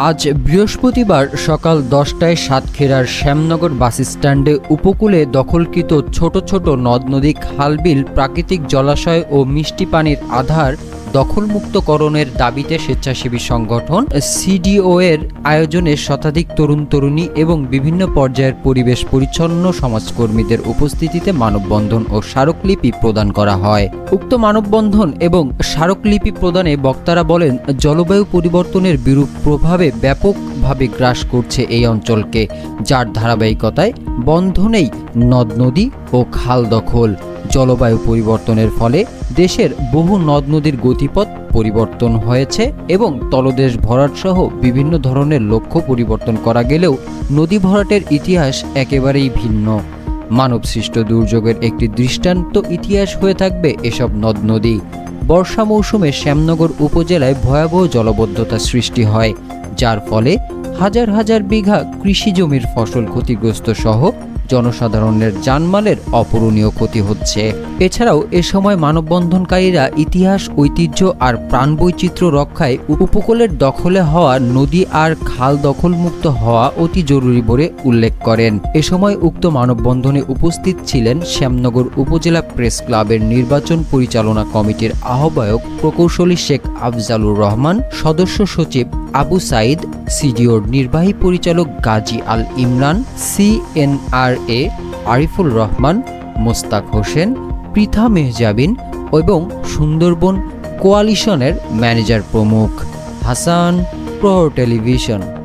আজ বৃহস্পতিবার সকাল দশটায় সাতক্ষীরার শ্যামনগর বাস স্ট্যান্ডে উপকূলে দখলকৃত ছোট ছোট নদ নদী খালবিল প্রাকৃতিক জলাশয় ও মিষ্টি পানির আধার দখলমুক্তকরণের দাবিতে স্বেচ্ছাসেবী সংগঠন সিডিও এর আয়োজনে শতাধিক তরুণ তরুণী এবং বিভিন্ন পর্যায়ের পরিবেশ পরিচ্ছন্ন সমাজকর্মীদের উপস্থিতিতে মানববন্ধন ও স্মারকলিপি প্রদান করা হয়। উক্ত মানববন্ধন এবং স্মারকলিপি প্রদানে বক্তারা বলেন, জলবায়ু পরিবর্তনের বিরূপ প্রভাবে ব্যাপকভাবে গ্রাস করছে এই অঞ্চলকে, যার ধারাবাহিকতায় বন্ধনেই নদ নদী ও খাল দখল। জলবায়ু পরিবর্তনের ফলে দেশের বহু নদ নদীর গতিপথ পরিবর্তন হয়েছে এবং তলদেশ ভরাট সহ বিভিন্ন ধরনের লক্ষ্য পরিবর্তন করা গেলেও নদী ভরাটের ইতিহাস একেবারেই ভিন্ন। মানবসৃষ্ট দুর্যোগের একটি দৃষ্টান্ত ইতিহাস হয়ে থাকবে এসব নদ নদী। বর্ষা মৌসুমে শ্যামনগর উপজেলায় ভয়াবহ জলবদ্ধতা সৃষ্টি হয়, যার ফলে হাজার হাজার বিঘা কৃষি জমির ফসল ক্ষতিগ্রস্ত সহ জনসাধারণের জানমালের অপূরণীয় ক্ষতি হচ্ছে। এছাড়াও এ সময় মানববন্ধনকারীরা ইতিহাস, ঐতিহ্য আর প্রাণবৈচিত্র্য রক্ষায় উপকূলের দখলে হওয়া নদী আর খাল দখলমুক্ত হওয়া অতি জরুরি বলে উল্লেখ করেন। এ সময় উক্ত মানববন্ধনে উপস্থিত ছিলেন শ্যামনগর উপজেলা প্রেস ক্লাবের নির্বাচন পরিচালনা কমিটির আহ্বায়ক প্রকৌশলী শেখ আফজালুর রহমান, সদস্য সচিব আবু সাইদ, সিডিওর নির্বাহী পরিচালক গাজী আল ইমরান, সিএনআরএ আরিফুল রহমান, মোস্তাক হোসেন, পৃথা মেহজাবিন এবং সুন্দরবন কোয়ালিশনের ম্যানেজার প্রমুখ। হাসান, প্রহর টেলিভিশন।